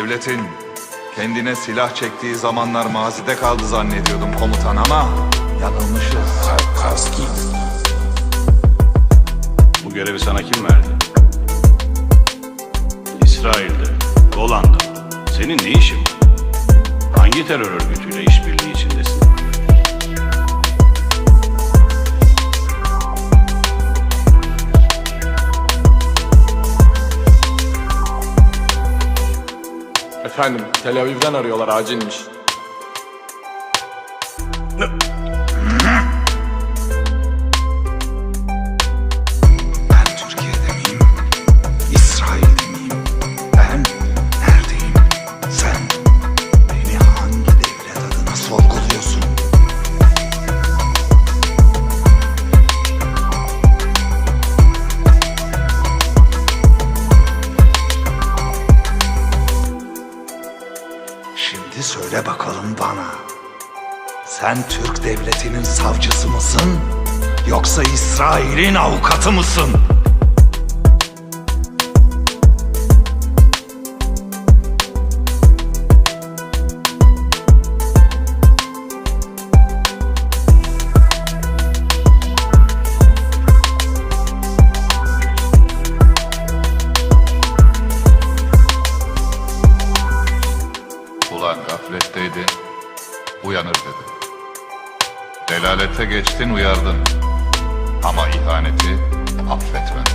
Devletin kendine silah çektiği zamanlar mazide kaldı zannediyordum komutan ama yanılmışız. Kaski. Bu görevi sana kim verdi? İsrail'de, Golan'da. Senin ne işin var? Hangi terör örgütüyle işbirliği içindesin? Efendim, Tel Aviv'den arıyorlar acilmiş. Şimdi söyle bakalım bana. Sen Türk devletinin savcısı mısın? Yoksa İsrail'in avukatı mısın? Ulan gafletteydi, uyanır dedi. Delalete geçtin uyardın. Ama ihaneti affetmedin.